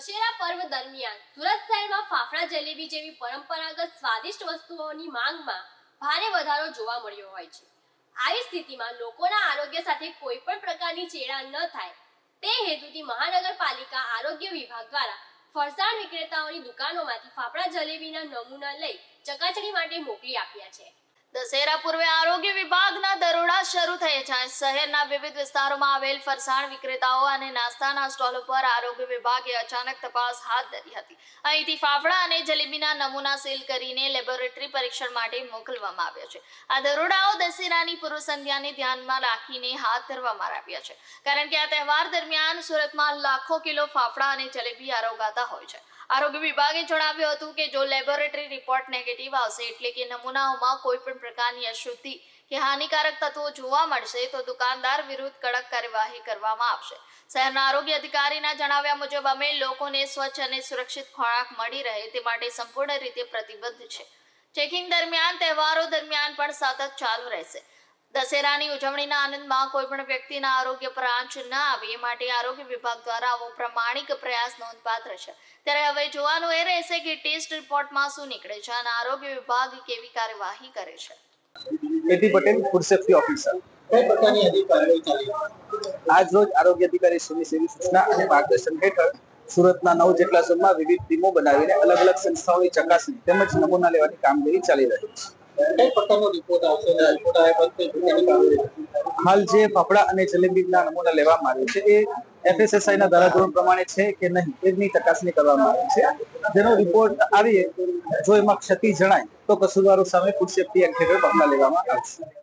દશેરા પર્વ દરમિયાન સુરત શહેરમાં ફાફડા જલેબી જેવી પરંપરાગત સ્વાદિષ્ટ વસ્તુઓની માંગમાં ભારે વધારો જોવા મળ્યો હોય છે. આવી સ્થિતિમાં લોકોના આરોગ્ય સાથે કોઈ પણ પ્રકારની ચેડા ન થાય. તે હેતુથી મહાનગરપાલિકા આરોગ્ય વિભાગ દ્વારા ફરસાણ વિક્રેતાઓની દુકાનોમાંથી ફાફડા જલેબીના નમૂના લઈ ચકાસણી માટે મોકલી આપ્યા છે. દશેરા પૂર્વે આરોગ્ય વિભાગના દરોડા શરૂ થયા છે. શહેરના વિવિધ વિસ્તારોમાં આવેલ ફરસાણ વિક્રેતાઓ અને નાસ્તાના સ્ટોલ પર આરોગ્ય વિભાગે અચાનક તપાસ હાથ ધરી હતી. અહીંથી ફાફડા અને જલેબીના નમૂના સીલ કરીને લેબોરેટરી પરીક્ષણ માટે મોકલવામાં આવ્યા છે. આ દરોડાઓ દશેરાની પૂર્વ સંધ્યાને ધ્યાનમાં રાખીને હાથ ધરવામાં આવ્યા છે. કારણ કે આ તહેવાર દરમિયાન સુરતમાં લાખો કિલો ફાફડા અને જલેબી આરોગાતા હોય છે. આરોગ્ય વિભાગે જણાવ્યું હતું કે જો લેબોરેટરી રિપોર્ટ નેગેટિવ આવશે એટલે કે નમૂનાઓમાં કોઈ પણ પ્રકારની અશુદ્ધિ કે હાનિકારક તત્વો જોવા મળશે તો દુકાનદાર વિરુદ્ધ કડક કાર્યવાહી કરવામાં આવશે. શહેરના આરોગ્ય અધિકારીના જણાવ્યા મુજબ, અમે લોકોને સ્વચ્છ અને સુરક્ષિત ખોરાક મળી રહે તે માટે સંપૂર્ણ રીતે પ્રતિબદ્ધ છે. ચેકિંગ દરમિયાન, તહેવારો દરમિયાન પણ સતત ચાલુ રહેશે. દશેરાની ઉજવણીના આનંદમાં કોઈ પણ વ્યક્તિના આરોગ્ય પર આંચ ન આવે એ માટે આરોગ્ય વિભાગ દ્વારા આવો પ્રમાણિક પ્રયાસ નોંધપાત્ર છે. ત્યારે હવે જોવાનું એ રહેશે કે ટેસ્ટ રિપોર્ટમાં શું નીકળે છે અને આરોગ્ય વિભાગ કેવી કાર્યવાહી કરે છે. A T Patel food safety officer આજ રોજ આરોગ્ય અધિકારી શ્રી સેવી સૂચના અને માર્ગદર્શન હેઠળ સુરતના નવ જેટલા ઝોનમાં વિવિધ ટીમો બનાવીને અલગ અલગ સંસ્થાઓની ચકાસણી તેમજ નમૂના લેવાની કામગીરી ચાલી રહી છે. હાલ જે ફાફડા અને જલેબીના નમૂના લેવામાં આવે છે, એ એફએસએસઆઈ ના ધારાધોરણ પ્રમાણે છે કે નહીં, એની ચકાસણી કરવામાં આવે છે. જેનો રિપોર્ટ આવીએ, જો એમાં ક્ષતિ જણાય, તો કસૂરવારો સામે ફૂડ સેફ્ટી એક્ટ હેઠળ પગલાં લેવામાં આવશે.